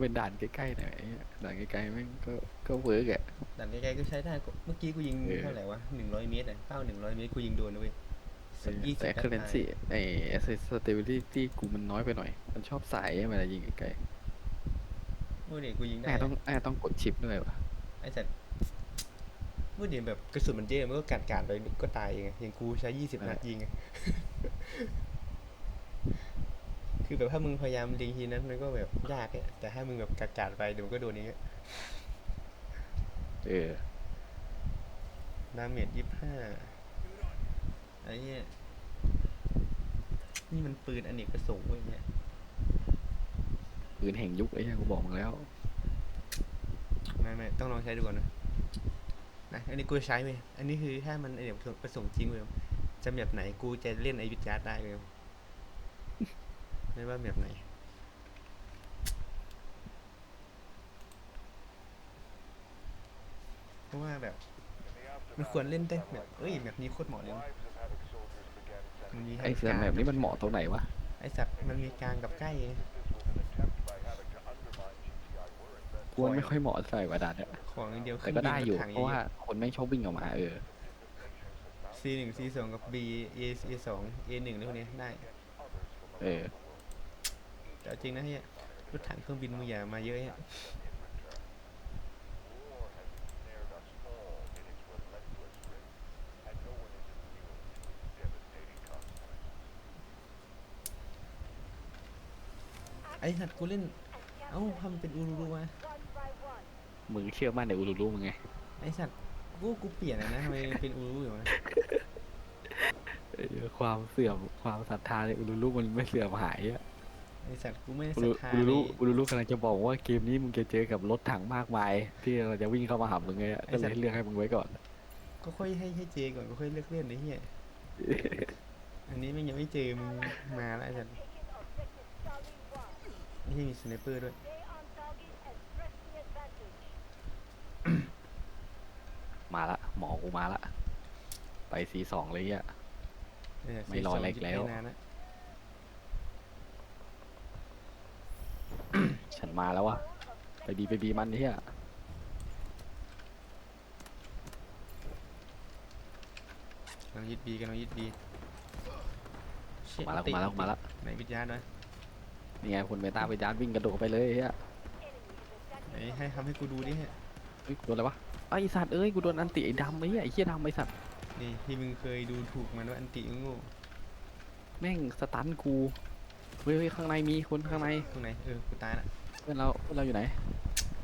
เป็นด่านใกล้ๆหน่อยไอ้เหี้ยด่านใกล้ๆแม่งก็ก็เวิร์กอะด่านไกลๆก็ใช้ได้ก็เมื่อกี้กูยิงเออเท่าไหร่วะหนึ่งร้อยเมตรอะเป้าหนึ่งร้อยเมตรกูยิงโดนนะเว้ยสักยี่สิบแต่เคอร์เรนซีไอ้ stability กูมันน้อยไปหน่อย มันชอบสายเวลายิงไกลเมื่อเด็กกูยิงๆได้แม่ต้องแม่ต้องกดชิปด้วยวะไอ้สัตว์เมื่อเด็กแบบกระสุนมันเยอะมันก็กัดกาดๆไปก็ตายเองไงอย่างกูใช้ยี่สิบนัดยิงไง คือแบบถ้ามึงพยายามยิงทีนั้นมันก็แบบยากอะแต่ถ้ามึงแบบกัดกาดๆไปเดี๋ยวมันก็โดนอย่างเงี้ยเออดาเมจยี่ห้าไอ้เนี่ยนี่มันปืนอเนกประสงค์เว้ยเนี่ยปืนแห่งยุคไอ้เหี้ยกูบอกมึงแล้วไม่ไม่ต้องลองใช้ดูก่อนนะนะอันนี้กูจะใช้ไหมอันนี้คือถ้ามันอเนกประสงค์จริงเว้ยจะแบบไหนกูจะเล่นไอวิจาร์ได้เว้ย ไม่ว่าแบบไหนเพราะว่าแบบมันควรเล่นได้แบบเอ้ยแบบนี้โคตรเหมาะเลยมันมีทั้งไอ้เสือกลางแบบนี้มันเหมาะตรงไหนวะไอสัตว์มันมีกลางกับใกล้ไงกูว่าไม่ค่อยเหมาะเท่าไหร่วะด่านเนี่ยของอย่างเดียวแต่ก็ได้อยู่ถังเพราะว่าคนไม่งชอบวิ่งออกมาเออซีหนึ่งซีสองกับ B A A สอง A หนึ่งอะไรพวกนี้ได้ เออ แต่เอาจริงนะเฮียรถถังเครื่องบินมึงอย่ามาเยอะเฮียไอสัตว์กูเล่น เอ้าทำเป็นอูรูรูวะมึงเชื่อมั่นในอูรูรูมึงไง ไอสัตว์กูกูเปลี่ยนอะนะทำไมเป็นอูรูรูอยู่วะเออความเสื่อมความศรัทธาในอูรูรูมันไม่เสื่อมหายอะ ไอสัตว์กูไม่ได้อูศรัรูทธาอูรูรูในอูรูรูกำลังจะบอกว่าเกมนี้มึงจะเจอกับรถถังมากมาย ที่เราจะวิ่งเข้ามาหามึงไงอะก็เลยเลือกให้มึงไว้ก่อน ก็ค่อยให้ให้เจก่อนก็ค่อยเลือกเล่นไอ้เหี้ยอันนี้มันยังไม่เจอมึงมาแล้วไอ้สัตว์ไอ้ที่มีสไนเปอร์ด้วย มาละ หมอกูมาละ ไปซีสองเลยอะเออไม่รออะไรอีกแล้ว ไม่นานนะ ฉันมาแล้ววะไปบีไปบีมันเฮียกำลังยึดบีกำลังยึดบีเชี่ยมาแล้วติมาแล้วมาแล้วไหนวิทยาด้วยนี่ไงคุณเมตาไปยานวิ่งกระโดดไปเลยเฮียไหนให้ทำให้กูดูดิฮะเฮ้ยกูโดนอะไรวะไอ้สัตว์เอ้ยกูโดนอันติไอ้ดำไอ้เหี้ยไอ้เหี้ยดำไอ้สัตว์นี่ที่มึงเคยดูถูกมันว่าอันติโง่แม่งสตันกูเฮ้ยเฮ้ยข้างในมีคนข้างในตรงไหนเออกูตายละเพื่อนเราเพื่อนเราอยู่ไหน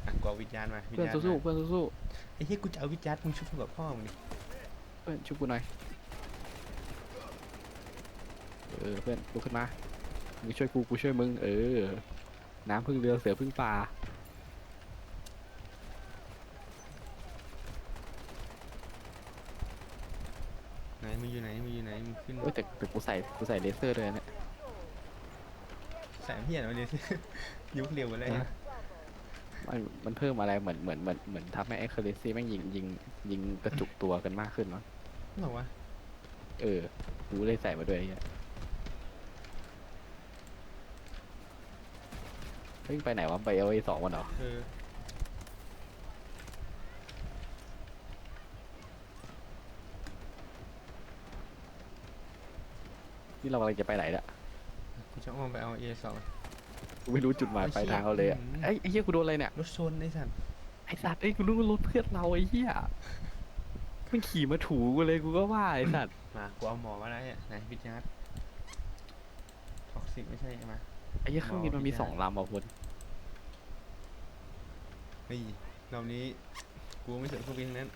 อะกูเอาวิทยามาวิทเพื่อนยาสู้มาๆเพื่อนสู้ไอ้เหี้ยกูจะเอาวิทยามึงชุบกับพ่อมึงดิๆเพื่อนช่วยกูหน่อยเออเพื่อนลุกขึ้นมามึงช่วยกูกูช่วยมึงเออ น้ำพึ่งเรือเสือพึ่งป่าไหนมึงอยู่ไหนมึงอยู่ไหนมึงขึ้นเอ้ยแต่แต่กูใส่กูใส่เลเซอร์ด้วยนะ แสงเพี้ยนมาเลยยุคเร็วไปเลยมันมันเพิ่มอะไรเหมือนเหมือนเหมือนเหมือนทำให้ไอ้เคอร์เรนซีแม่งยิงยิงยิงกระจุกตัวกันมากขึ้นเนาะบอกว่าเออกูเลยใส่มาด้วยไอ้เหี้ยเฮ้ยไปไหนวะไปเอาไอ้สองวันเหรอเออนี่เรากำลังจะไปไหนละ กูจะอ้อมไปเอา A สอง กูไม่รู้จุดหมายปลายทางเราเลยอะไอ้เหี้ยไอ้ไอ้เหี้ยกูโดนอะไรเนี่ย รถชนไอ้สัตว์ไอ้สัตว์ไอ้ยกูรู้ว่ารถเพื่อนเราไอ้เหี้ยมันขี่มาถูกูเลยกูก็ว่าไอ้สัตว์ มากูเอาหมอมาแล้วเนี่ยไหนพิจารณ์ท็อกซิกไม่ใช่มาไอ้เหี้ยเครื่องบินมันมีสองลำอะคุณเฮ้ยรอบนี้กูไม่สนเครื่องบินทั้งนั้น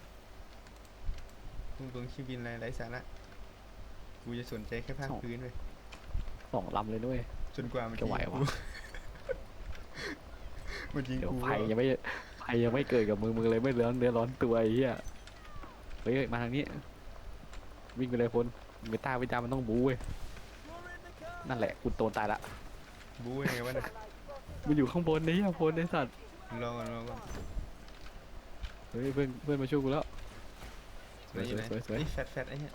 มึงตรงเครื่องบินอะไรไร้สาระกูจะสนใจแค่ภาคพื้นเลย สองลำเลยด้วย จนกว่ามันจะไหวยิงวะกูมันยิงเดี๋ยวกูไฟยังไม่ไฟยังไม่เกิดกับมือมึงเลยไม่ร้อนเนื้อร้อนตัวไอ้เหี้ยเฮ้ยเฮ้ยมาทางนี้ วิ่งไปเลยคนเมตาวิจามันต้องบูเว้ยนั่นแหละกูโดนตายละบู๊ยังไงวะเนี่ยมันอยู่ข้างบนนี่อะพลไอ้สัตว์รอก่อนรอก่อนเฮ้ยเพื่อนเพื่อนมาช่วยกูแล้วสไหนวยอยู่ไหนสวยสวยไอ้แฟดแฟดไอ้เนี่ย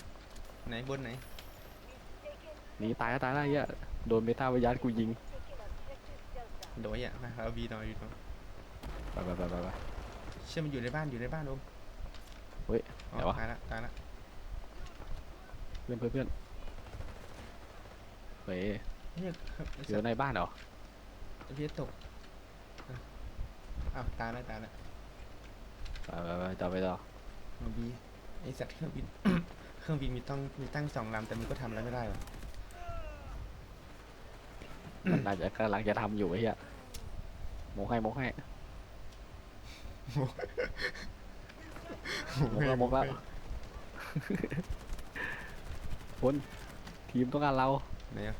ไหนบนไหน หนีตายก็ตายแล้วไอ้เหี้ยโดนเมตาวิญญาณกูยิงโดยอะมาเอาบีหน่อยบีหน่อยไปไปไปไปไป เชื่อมันอยู่ในบ้านอยู่ในบ้านโอมเฮ้ยอ๋อไหนวะ ตายละตายละเพื่อนเพื่อนเพื่อนเฮ้ยเฮ้ยครับไอ้อสัยู่ตว์ในบ้านเหรอไอ้เพี้ยตกอะอ้าวตายละตายละไปไปไปต่อไปต่อเอาบีไอสัตว์เครื่องบิน เครื่องบินมีต้องมีตั้งสองลำแต่มันก็ทำอะไรไม่ได้หรอก มันน่าจะกำลังจะทำอยู่ไอ้เหี้ยโมกให้โมกให้โมกแล้วโมกแล้วคนทีมต้องการเราไหนอะ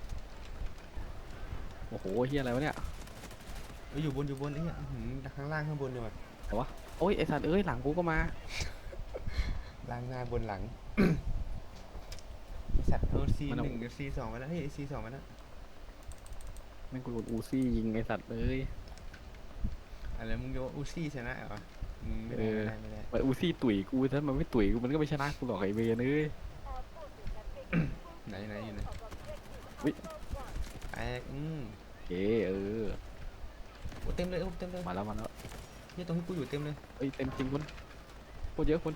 โอ้โหเฮียอะไรวะเนี่ยเอ้ยอยู่บนอยู่บนไอ้เนี่ยอื้อหือข้างล่างข้างบนเนี่ยว่ะโอ้ยไอสัตว์เอ้ยหลังกูก็มาล่างหน้าบนหลังไอสัตว์เอาซีหนึ่งกับซีสองมาแล้วเฮ้ยซีสองมาแล้วแม่งกูโดนอูซี่ยิงไอสัตว์เอ้ยอะไรมึงโยอูซี่ชนะเหรออืมไม่ได้เออไม่ได้ไม่ได้มันอูซี่ตุ๋ยกูถ้ามันไม่ตุ๋ยกูมันก็ไม่ชนะกูหรอกไอเวนเอ้ยไหนไหนอยู่ไหนอุ๊ยแตกอืมเอเออ โอ้เต็มเลยโอ้เต็มเลยมาแล้วมาแล้วเนี่ยตรงที่กูอยู่เต็มเลยเอ้ยเต็มจริงคนโคตรเยอะคน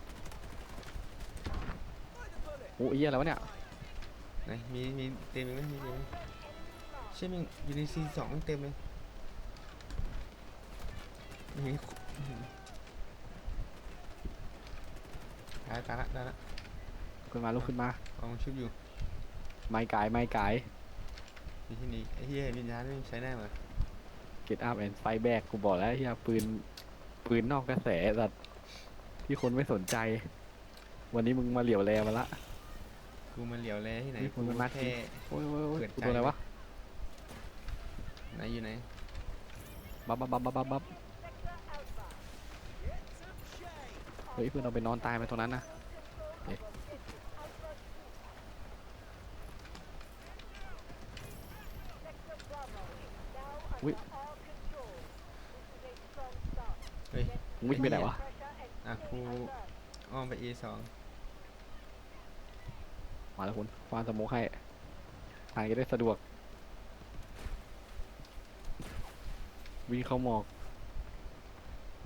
โอ้ยเหี้ยอะไรวะเนี่ยไหนมีมีเต็มไหมมีเต็มไหม เชื่อมึงอยู่ในซีสองมันเต็มเลยอื้อหืออื้อหือตายตายละตายละขึ้นมาลุกขึ้นมาเอาชุบอยู่ ไม่กายไม่กายมีที่นี่ไอ้เหี้ยวิญญาณไม่ใช้ได้เหรอเกตอัพแอนไฟแบกกูบอกแล้วเฮียปืน ปืนนอกกระแสสัตว์ที่คนไม่สนใจ วันนี้มึงมาเหลียวแลมาละ กูมาเหลียวแลที่ไหนนี่กูมันมาแค่ โอ้ยโอ้ยโอ้ยเปิดกูใจ โดนอะไรวะ ไหนอยู่ไหนบับบับบับบับบับบับเฮ้ยเพื่อนเราไปนอนตายไปตรงนั้นนะเอ๊ะอุ๊ยเฮ้ยมึงวิ่งไปไหนวะอะกูอ้อมไป A สองมาแล้วคุณวางสโมกให้ทางจะได้สะดวก วิ่งเข้าหมอก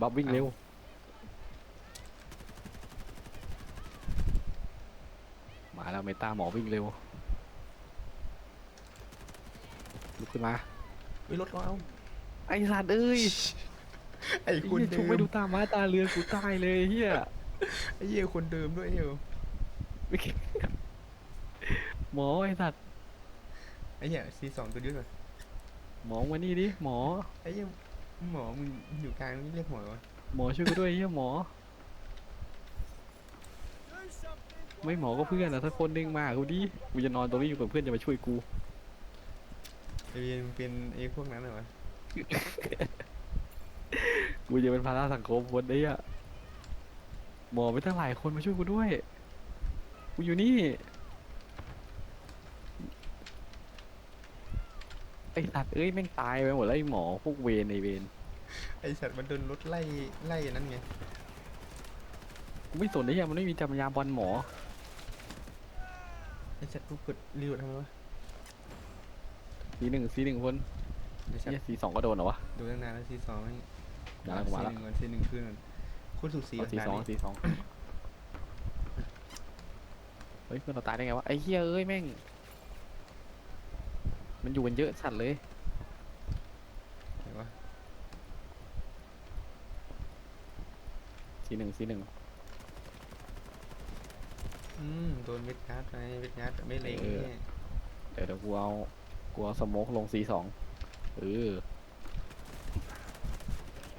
บับวิ่งเร็ว มาแล้วเมตาหมอวิ่งเร็ว ลุกขึ้นมาเฮ้ยรถเราเอาไอ้สัตว์เอ้ยไอ้คนไอ้เดิเหี้ยชุบมไม่ดูตาม้าตาเรือกูตายเลยเฮียไอ้เหี้ยคนเดิมด้วยเหี้ยหมอไอ้สัตว์ไอ้เหี้ย C สองตัวเดียวก่อน หมอมานี่ดิหมอ ไอ้เหี้ยหมอมึงอยู่กลางนี่เรียกหมอวะหมอช่วยกูด้วยเฮียหมอ ไม่หมอก็เพื่อนอะถ้าคนหนึงมากูดิกูจะนอนตรงนี้อยู่กับเพื่อนจะมาช่วยกู ไอ้เหี้ยมึงเป็นไอ้พวกนั้นเหรอวะกูจะเป็นภาระสังคมคนนี้อะหมอไม่ตั้งหลายคนมาช่วยกูด้วย กูอยู่นี่ ไอสัตว์เอ้ยแม่งตายไปหมดแล้วไอหมอพวกเวรไอเวรไอ้สัตว์มันโดนรถไล่ไล่นั่นไงกูไม่สนไอ้เหี้ยมันไม่มีจำยาบอลหมอไอ้สัตว์กูกดรีโหลดทำไมวะสีหนึ่งสีหนึ่งคนไอ้สัตเหี้ยว์สีสองก็โดนเหรอวะ ดูตั้งนานแล้ว C สองไม่มาแล้วกูมาแล้วหนึ่งก่อน C หนึ่งขึ้นก่อนโคตรสูสีเอาสีด่านสองนี้สีสองเฮ้ยเพื่อนเราตายได้ไงวะไอ้เหี้ยเอ้ยแม่ง มันอยู่กันเยอะสัตว์เลยไหนวะสีหนึ่งสีหนึ่งอืมโดนเม็ดการ์ดไปเม็ดการ์ดไม่เล็งเออเนี่ยเดี๋ยวเดี๋ยวกูเอากูเอาสโมกลงสีสองเออ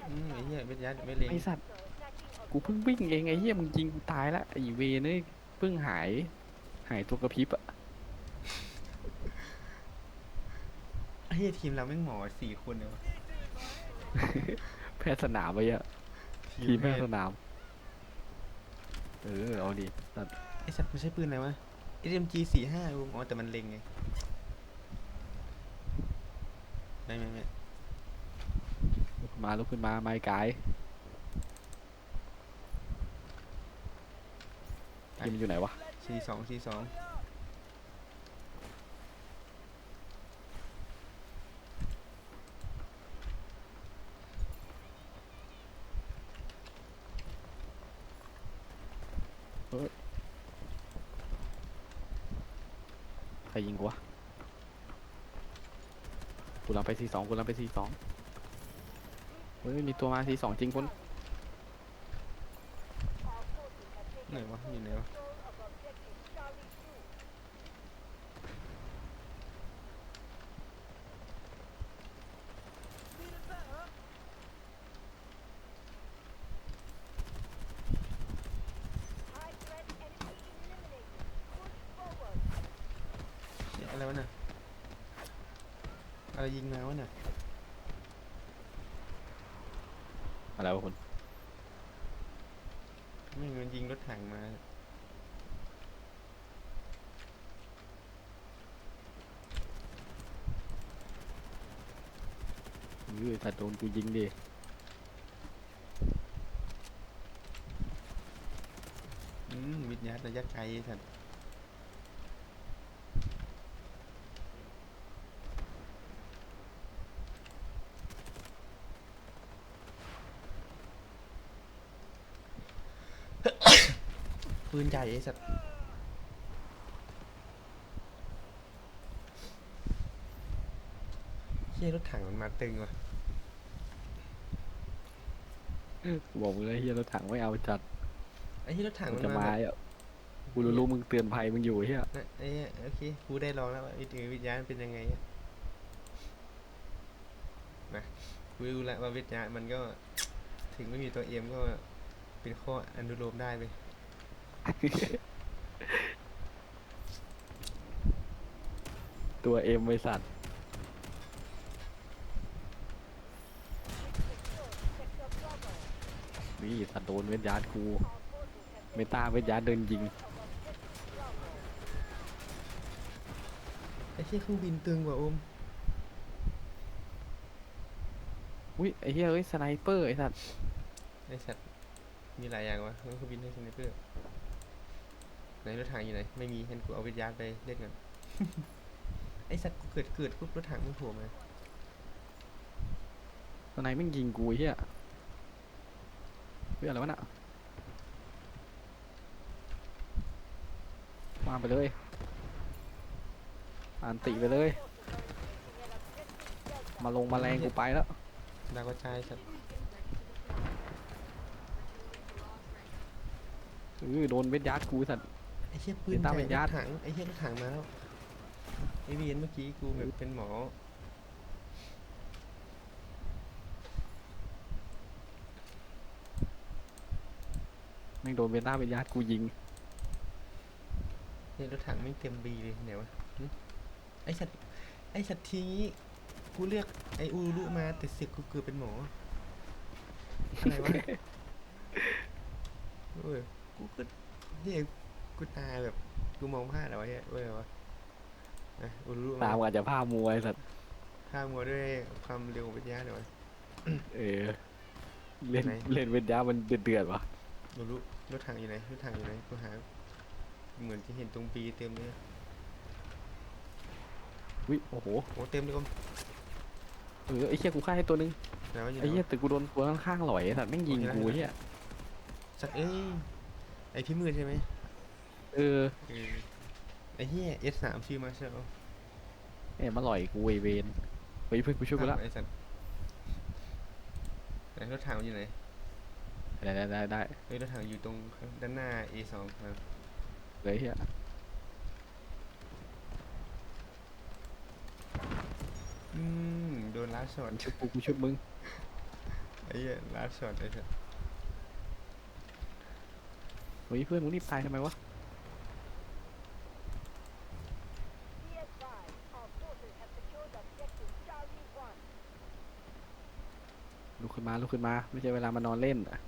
อืมไอ้เหี้ยเม็ดการ์ดไม่เล็งไอสัตว์กูเพิ่งวิ่งเองไอ้เหี้ยมึงยิงกูตายละไอเวรเนยเพิ่งหาย หายตัวกระพริบอะ ไอ้ เหี้ยทีมเราแม่งหมอสี่คนเลยวะแพทย์สนามไปอะทีมแพทย์สนาม เออเอาดิสัตว์ไอ้สัตว์มันใช้ปืนอะไรวะ SMG สี่ห้าอ๋อแต่มันเล็งไง ไม่ไม่ไม่ลุกขึ้นมาลุกขึ้นมาไม้กายทีมมันอยู่ไหนวะสี่สองสี่สอง ใครยิงกูวะกูลังไปซีสองกูลังไปซีสองเฮ้ยมีตัวมาซีสองจริงคนไหนวะอยู่ไหนวะ เหี้ยอะไรวะน่ะอะไรยิงมาวะน่ะ อะไรวะคน ไม่งมันยิงรถถังมา เฮ้ยแต่โดนกูยิงดิอืมวิทยาระยะไกลสัตว์ปืนใหญ่ไอ้สัตว์ ฮียรถถังมันมาตึงว่ะกูบอกมึงเลยเฮียรถถังไม่เอาจัดไอ้เฮียรถถังกูมันจะมามาแบบอะกูรู้รู้มึงเตือนภัยมึงอยู่เฮียนะไอ้เหี้ยโอเคกูได้ลองแล้วว่าวิธีวิทยามันเป็นยังไงอะนะกูรู้แล้วว่าวิทยามันก็ ถึงไม่มีตัวเอ็มก็เป็นข้ออนุโลมได้เลยตัวเอ็มไอสัตว์ นี่สัตว์โดนเวทยาดกูเมตาเวทยาดเดินยิงไอ้เชี่ยเครื่องบินตึงกว่าโอมอุ้ยไอ้เฮียเอ้ยสไนเปอร์ไอสัตว์ไอ้สัตว์มีหลายอย่างวะเครื่องบินให้สไนเปอร์ไหนรถถังอยู่ไหนไม่มีเห็นกูเอาวิทยาไปเล่นกัน ไอ้สัตว์กูเกิดเกิดปุ๊บรถถังมันโผล่มาสไนแม่งยิงกูไอ้เฮีย เฮ้ยอะไรวะน่ะมาไปเลยอันติไปเลย มาลงมาแรงกูไปแล้วดาวกระจายสัตว์เออโดนเวทยาดกูไอ้สัตว์ ไอ้เชี่ยปืนเป็นตามใหญ่เป็นญาติรถถังไอ้เชี่ยรถถังมาแล้วไอ้เวียนเมื่อกี้กูแบบเป็นหมอ แม่งโดนเวต้าเวทยาดกูยิงเนี่ยรถถังไม่งเต็มบีเลยไหนวะหึไอสัตว์ไอสัตว์ทีนี้กูเลือกไออูรุมาแต่เสึกกูเกือบเป็นหมออะไรวะ เว้ยกูก็เนี่ยกูตายแบบกูมองพลาดอะไรวะเนี่ยเว้ยวะอะอูรุตาามอาจจะผ้ามวยสัตว์ฆ่ามัวด้วยความเร็ววิทยาหน่อยวะเออ เล่นไหน เล่นเวทยาดมันเดือดเดือดๆวะอูรุ รถถังอยู่ไหนรถถังอยู่ไหนกูหาเหมือนจะเห็นตรงปีเต็มเลยวิโอ้โหโอ้เต็มเลยกมเออไอ้เหี้ยกูฆ่าให้ตัวนึงไหนวะอยู่ไอ้ไหนเหี้ยวะแต่กูโดนตัวข้างๆหลอยไอ้สัตว์แม่งยิงโอเคกูได้เหี้ยสัตว์เอ้ยไอพี่มืดใช่ไหมเออเออไอ้เหี้ย S สามชื่อมาเชลเอ้ยมาหลอยกูไอเวนเฮ้ยเพื่อนกูช่วยกูละไอ้สัตว์ไหนรถถังมันอยู่ไหน ได้ได้ได้ได้เฮ้ยรถถังอยู่ตรงข้างด้านหน้า A สองครับเลยเหี้ยอืมโดนลัดช็อตกูช่วยกูกูช่วยมึงไอ้เหี้ยลัดช็อตไอ้สัตว์เฮ้ยเพื่อนมึงรีบตายทำไมวะลุกขึ้นมาลุกขึ้นมา ไม่ใช่เวลามานอนเล่นอะ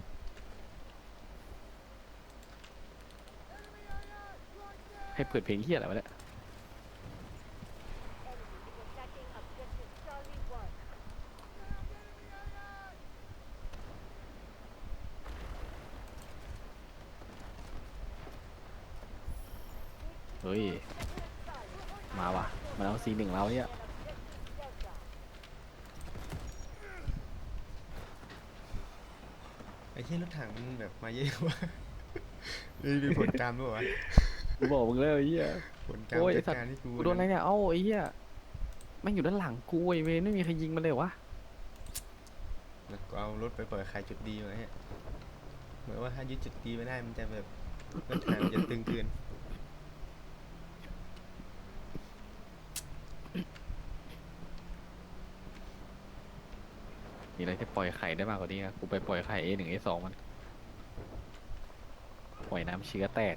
ให้เปิดเพลงเหี้ยอะไรวะเนี่ยเฮ้ย มาว่ะ มาเอาซีหนึ่งเราเนี่ยไอ้เหี้ยรถถังมันแบบมาเยอะว่ะนี่ดูผลกรรมด้วยวะ กูบอกมึงแล้วไอ้เหี้ย ผลกรรมโอ้ยไอ้จากสัตว์ การที่กูกูโดนอะไรเนี่ย เอ้าไอ้เหี้ยแม่งอยู่ด้านหลังกูไอ้เวรไม่มีใครยิงมันเลยวะ แล้วก็เอารถไปปล่อยขายจุดดีมาฮะเหมือนว่าถ้ายึดจุดดีไม่ได้มันจะแบบรถถังมันจะตึงเกินมีอะไรที่ปล่อยไข่ได้มากกว่านี้อะกูไปปล่อยไข่ A หนึ่ง A สองมัน ปล่อยน้ำเชื้อแตก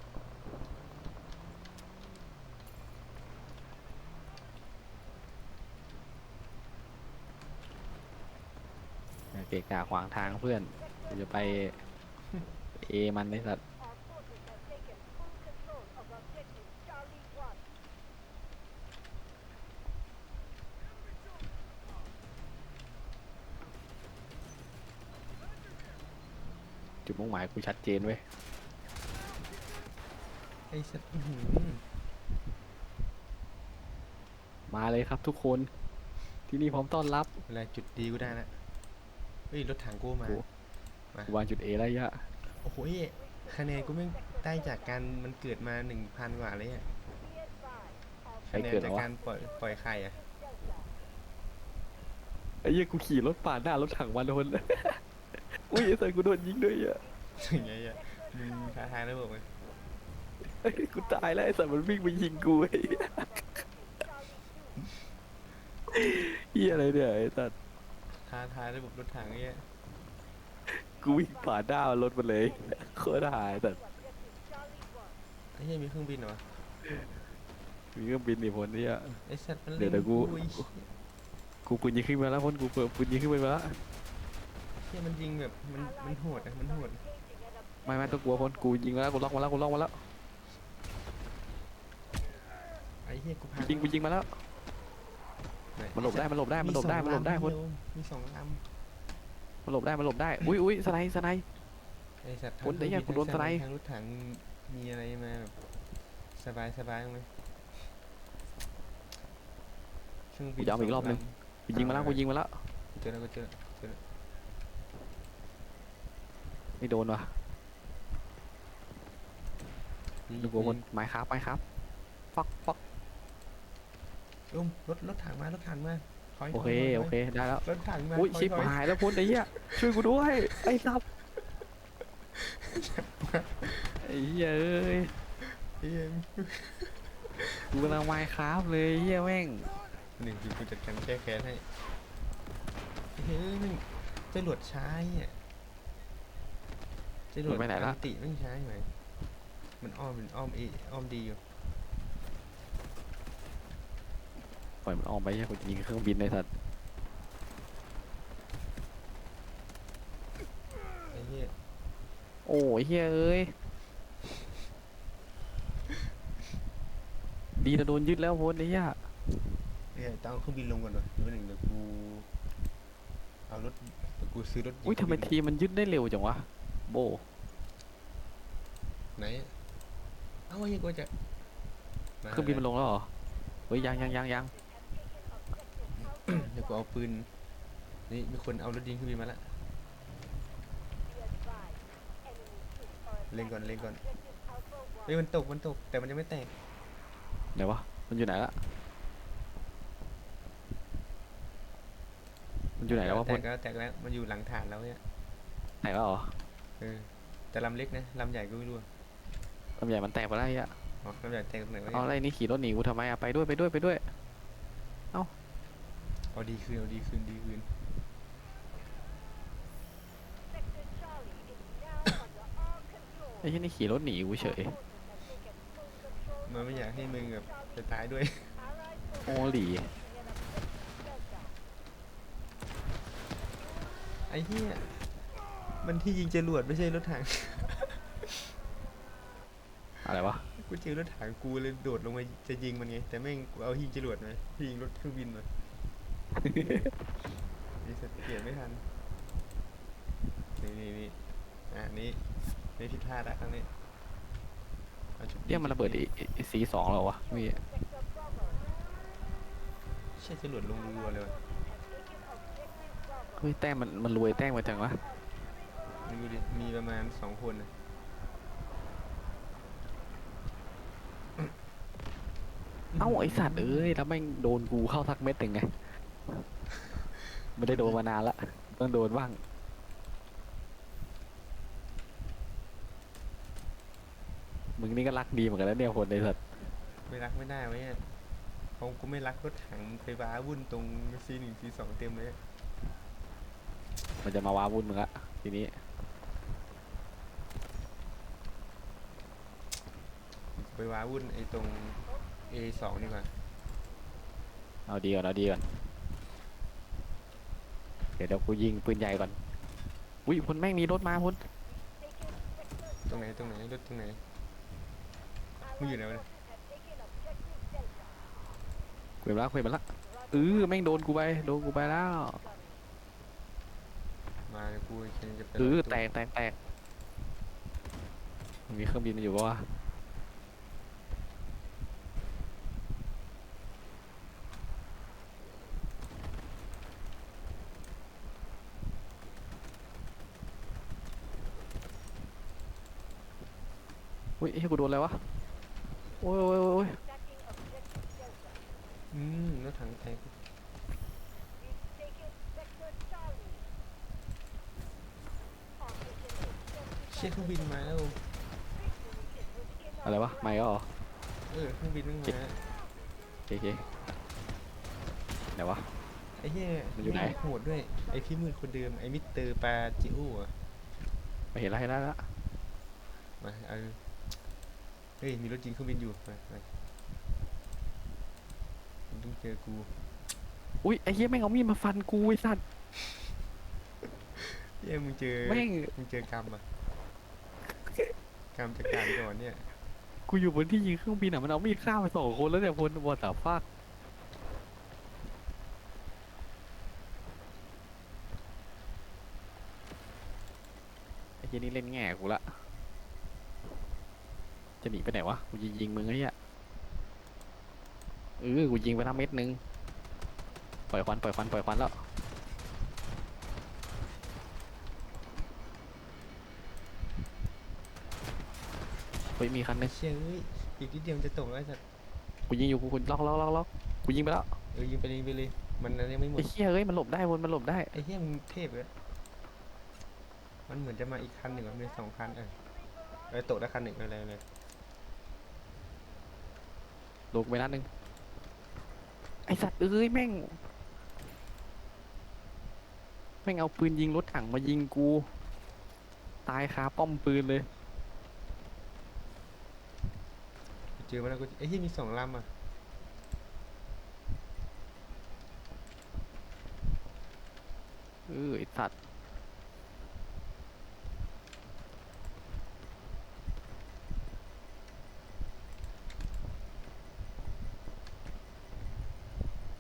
เกะกะขวางทางเพื่อนกูจะไป เอมันไอ้สัตว์จุดมุ่งหมายกูชัดเจนเว้ย ไอ้สัตว์อื้อหือมาเลยครับทุกคน ที่นี่พร้อมต้อนรับ เวลาจุดดีกูได้ละ เฮ้ยรถถังกูมาโอ้กูวางจุดเอแล้วยะโอ้โหเอ้ยคะแนนกูแม่งได้จากการมันเกิดมาหนึ่งพันกว่าเลยอะใครคะแนนเกิดจากวะการปล่อยปล่อยไข่อะไอ้เหี้ยกูขี่รถปาดหน้ารถถังมาโดน อุ้ยไอ้สัตว์กูโดนยิงด้วยอะอย่างเงี้ยอะมึงท้าทายระบบไหมเฮ้ยกูตายแล้วไอ้สัตว์มันวิ่งมายิงกูไอ้เหี้ยเหี้ยอะไรเนี่ยไอ้สัตว์ ท้าทายระบบรถถังเงี้ยกูวิ่งปาดหน้ารถมันเลยโคตรหายแต่ไอ้เหี้ยมีเครื่องบินเหรอวะมีเครื่องบินนี่พลเนี่ย ไอ้สัตว์มันเดี๋ยวเดี๋ยวกูไอ้เหี้ยกูปืนยิงขึ้นมาแล้วพลกูเปิดปืนยิงขึ้นมาแล้วเหี้ยมันยิงแบบมันมันโหดอะมันโหดไม่ไม่ต้องกลัวพลกูยิงมาแล้วกูล็อกมาแล้วกูล็อกมาแล้วไอ้เหี้ยกูพายิงกูยิงมาแล้วไห มันหลบได้มันหลบได้มันหลบได้มันหลบได้พลมีสองลมันหลบได้มันหลบได้ อุ้ยอุ้ยสไนด์สไนด์ำไอ้สัตว์พลไอ้เหี้ยกูโดนสไลด์ ทางรถถังมีอะไรมาแบบสบายสบายไหมเครื่องบิกูนจะเอาอีกรอบนึงสกูยิงมาแล้วกูยิงมาแล้วกูเจอแล้วกูเจอแล้วไม่โดนว่ะยิงดูกูพลไม้ครับไม้ครับฟักฟัก อุ้มรถรถถังมารถถังมาถอยโอเคถยถยโอเคได้แล้วรถถังมาอุ้ยถชิบถหายแล้วพลไอ้เหี้ยช่วยกูด้วยไอ้ซับไอ้เหี้ยเอ้ยเฮ้ยกูกำลังไม้ครับเลยเหี้ยแม่งหนึ่งคือกูจัดการแก้แค้นให้เฮ้ยมันจรวดช้าเนี่ยจรวดมันไปไหนละอัติไม่ใช้ไหมมันอ้อมมันอ้อมเออ้อมดีอยู่ ป ล่อยมันออกไปเหี้ยกูยิงเครื่องบินในสัตว์ไอ้เหี้ยโอ้ยเฮ้ยเอ้ยดีนะโดนยึดแล้วพ้นไอ้เหี้ยเนี่ยต้องเอาเครื่องบินลงก่อนหน่อยเดี๋ยวหนึ่งเดี๋ยวกูเอารถเดี๋ยวกูซื้อรถอุ้ยทำไมเครื่งบินทีมมันยึดได้เร็วจังวะโบไหนเอ้าไอ้เหี้ยกูจะเครื่องบินมันลงแล้วเหรอเฮ้ยยังยังยังยังเดี๋ยวกูเอาปืน นี่มีคนเอารถยิงเครื่องบินมาละเล็งก่อนเล็งก่อนเฮ้ยมันตกมันตกแต่มันยังไม่แตกไหนวะ มันอยู่ไหนละ มันอยู่ไหนแล้ววะแตพ้นกแล้วแตกแล้วมันอยู่หลังฐานแล้วเนี่ยไหนแล้วเหรอเออแต่ลำเล็กนะลำใหญ่ก็ไม่รู้อะลำใหญ่มันแตกไปแล้วไอ้เหี้ยอ๋อลำใหญ่แตกตรงไหนวะเอาเนี่ย อะไรนี่ขี่รถหนีกูทำไมอะไปด้วยไปด้วยไปด้วย เอาดีคืนเอาดีคืนดีคืนไอ้เหี้ยนี่ขี่รถหนีกูเฉย มันไม่อยากให้มึงแบบจะตายด้วยโอ้หลีไอ้เหี้ย มันที่ยิงจรวดไม่ใช่รถถัง อะไรวะ กูเจอรถถังกูเลยโดดลงมาจะยิงมันไง แต่แม่งกูเอายิงจรวดมายิงรถเครื่องบินมา นี่เสร็จเขียนไม่ทัน นี่นี่นี่อะนี่นี่ผิดพลาดละครั้งนี้เรียกมันระเบิดอีสีสองแล้ววะมีใช่จรวดลงรัวๆเลยว่ะเฮ้ยแต้มมันมันรวยแต้มไปจังวะดูมีประมาณสองคนเอ้าไอสัตว์เอ้ยแล้วแม่งโดนกูเข้าทักเม็ดถึงไง ไม่ได้โดนมานานละ ต้องโดนบ้าง มึงนี่ก็รักดีเหมือนกันแล้วเนี่ยคนไอสัตว์ไม่รักไม่ได้ไว้ยผมกูไม่รักรถถังไฟฟ้าวุ่นตรงซีหนึ่งซีสองเต็มเลย มันจะมาว้าวุ่นมึงละทีนี้ ไปว้าวุ่นไอ้ตรง A สองนี่กว่า เอาดีก่อนเอาดีก่อนเดี๋ยวเดี๋ยวกูยิงปืนใหญ่ก่อนอุ้ยพลแม่งมีรถมาพลตรงไหนตรงไหนรถตรงไหนมึงอยู่ไหนวะเนี่ยเว็บละเว็บละเออแม่งโดนกูไปโดนกูไปแล้วมาเดี๋ยวกูจะไปเออรับแตกแตกแตกมีเครื่องบินอยู่ปะวะ อุ้ยเฮ้ยกูโดนอะไรวะโอ้ยโอ้ยโอ้ยโอ้ยอืมรถถังแตกเชี่ยเครื่องบินมาแล้ว อะไรวะ ไม่ก็เหรอ เออเครื่องบินมึงมาแล้วโอเคโอเคไหนวะ ไอ้เหี้ยมันอยู่ไหนโหดด้วย ไอ้พี่มืดคนเดิม ไอ้มิสเตอร์ปาจิโออะไม่เห็นแล้วเห็นแล้วละมา เอา เฮ้ย มีรถยิงเครื่องบินอยู่มามามึงต้องเจอกู อุ้ยไอ้เหี้ยแม่งเอามีดมาฟันกูไอ้สัตว์เฮ้ยมึงเจอ แม่งมึงเจอกรรมอะกรรมจากการก่อนเนี่ย กูอยู่บนที่ยิงเครื่องบินอะมันเอามีดฆ่าไปสองคนแล้วเนี่ยพลวอตาฟากไอ้เหี้ยนี่เล่นแง่กูละ จะหนีไปไหนวะ กูยิงยิงมึงไอ้เหี้ยเออ กูยิงไปทั้งเม็ดนึง ปล่อยควัน ปล่อยควัน ปล่อยควันแล้ว เฮ้ย มีคันนึงเชี่ยเอ้ยอีกนิดเดียวมันจะตกแล้วไอ้สัตว์กูยิงอยู่กูกูล็อกล็อกล็อกล็อกกูยิงไปแล้ว เออยิงไปเลยยิงไปเลย มันอันยังไม่หมดไอ้เหี้ยเอ้ย มันหลบได้บนมันหลบได้ ไอ้เหี้ยมึงเทพเลยมันเหมือนจะมาอีกคันหนึ่งอะมีสองคันเออเออตกได้คันหนึ่งอะไรเลย โดนกูไปนัดหนึงไอสัตว์เอ้ยแม่ง แม่งเอาปืนยิงรถถังมายิงกู ตายคาป้อมปืนเลย เจอมาแล้วกูไอ้เหี้ยมีสองลำอะเออไอสัตว์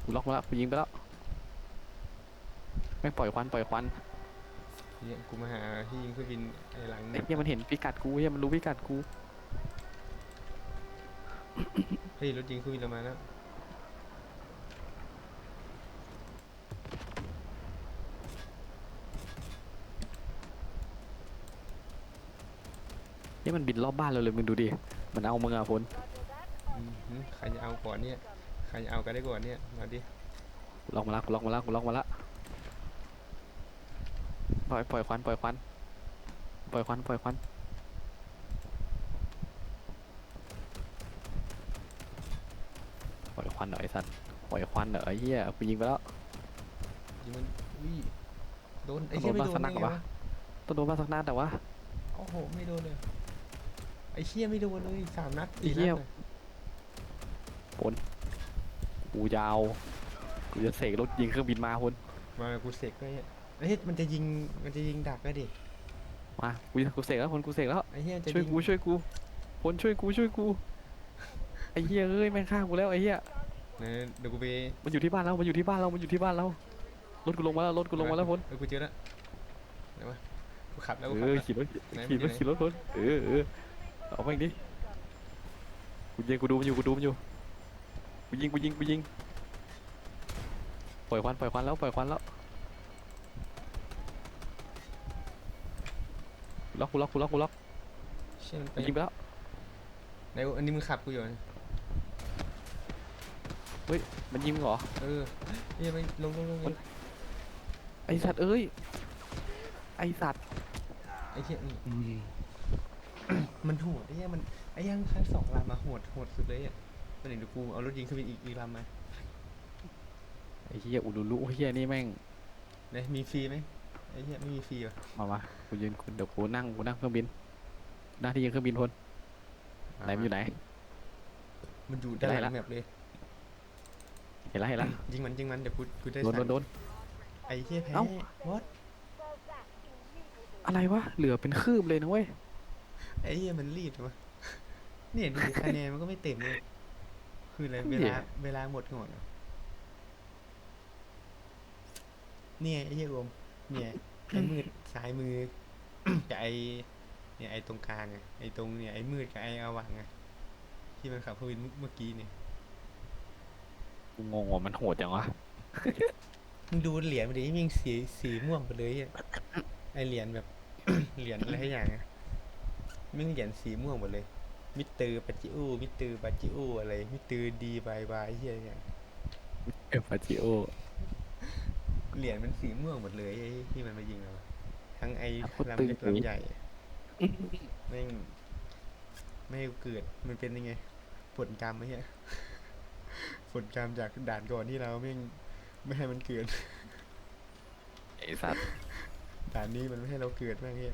กูล็อกมาแล้วกูยิงไปแล้วแม่งปล่อยควันปล่อยควันเหี้ยกูมาหาที่ยิงเครื่องบินไอ้หลังไอ้เหี้ยมันเห็นพิกัดกูเหี้ยมันรู้พิกัดกูเฮ้ยรถยิงเครื่องบินเรามาแล้วเหี้ยมันบินรอบบ้านเราเลยมึงดูดิมันเอามึงอะพลอืมหืมใครจะเอาก่อนเนี่ย ใครจะเอากันได้ก่อนเนี่ย มาดิ กูล็อกมาละกูล็อกมาละกูล็อกมาละปล่อยปล่อยควันปล่อยควันปล่อยควันปล่อยควันปล่อยควันเหรอไอ้สัตว์ปล่อยควันเหรอไอ้เหี้ยกูยิงไปแล้วยิงมันอุ้ยโดนไอ้ต้องเหี้ยโดนไม่บ้างโดนสักนัได้ดไงวะวะต้องโดนมาสักนัดแต่ว่า โอ้โหไม่โดนเลย ไอ้เหี้ยไม่โดนเลยสามนัดไอ้สี่เหี้นัดย เลย กูยาวกูจะเสกรถยิงเครื่องบินมาพลมากูเสกด้วยเนี่ยเฮ้ยมันจะยิงมันจะยิงดักก็ดิมากูกูเสกแล้วพลกูเสกแล้วไอ้เหี้ยจะช่วยยิงกูช่วยกูพลช่วยกูช่วยกูไอ้เหี้ยเอ้ยแม่งฆ่ากูแล้วไอ้เหี้ยเออเดี๋ยวกูไปมันอยู่ที่บ้านเรามันอยู่ที่บ้านเรามันอยู่ที่บ้านเรารถกูลงมาแล้วรถกูลงมาแล้วพลเออกูเจอแล้วไหนวะกูขับแล้วกูเอขับอแล้วขี่รถไหนมันขี่รถอยู่ไหนขี่รถพลเออเออเอาไปดิกูยิงกูดูมันอยู่กูดูมันอยู่ กูยิงกูยิงกูยิงปล่อยควันปล่อยควันแล้วปล่อยควันแล้วล็อกกูล็อกกูล็อกกูล็อกเชี่ยมันไปกูยิงไปแล้วไหนวะอันนี้มึงขับกูอยู่นะเฮ้ยมันยิงมึงเหรอ เออเฮียไม่ลงลงลงลงไอสัตว์เอ้ยไอสัตว์ไอ้เฮียนี่มันโหดไอ้เฮียมันไอ้ยังทั้งสองลำมาโหดโหดสุดเลยอะ มันเดี๋ยวกูเอารถยิงขึ้นไปอีกอีกลำมาไอเฮียอุลุลุเฮียนี่แม่งเนี่ยมีฟรีไหมไอ้เฮียไม่มีฟรีว่ะมามากูยืนคุณเดี๋ยวกูนั่งกูนั่งเครื่องบินหน้าที่ยิงเครื่องบินพลไหนมันอยู่ไหน มันอยู่ด้านหได้ลัละงแบบเลยเห็นแล้วเห็นแล้วยิงมันยิงมันเดี๋ยวกูกูได้โดนโดสั่นงโดน ไอ้เฮียแพ้เอ้า วอดอะไรวะเหลือเป็นคืบเลยนะเว้ยไอ้เฮียมันรีดวะเนี่ยดูดิคะแนนมันก็ไม่เต็มเลย คืออะไรเวเหี้ลายเวลาหมดก่อนอะเนี่ยไอ้เฮียโอมเนี่ยไอ้มืดซ้ายมือกับไอ้เนี่ยไอ้ตรงกลางอะไอ้ตรงเนี่ยไอ้มืดกับไอ้อาวังอะที่มันขับเครื่องบินเมื่อกี้เนี่ยกูงงว่ามันโหดจังวะมึงดูเหรียญมันดิมิงสีสีม่วงไปเลยอะไอเหรียญแบบเหรียญอะไรอย่างอะมิงเหรียญสีม่วงหมดเลย มิสเตอร์ปัจจิอูมิสเตอร์ปัจจิอูอะไร มิสเตอร์ดีบายบายเฮียเนี่ยเอฟาจิโอเหรียญมันสีม่วงหมดเลยไอ้ที่มันมายิงเราทั้งไอ้อะโคตรลำตึงเล็กเลยลำใหญ่แม่งไม่ให้เกิดมันเป็นยังไง ผลกรรมไอ้เหี้ยผลกรรมจากด่านก่อนที่เราแม่งไม่ให้มันเกิดไอสัตว์ด่านนี้มันไม่ให้เราเกิดแม่งเหี้ย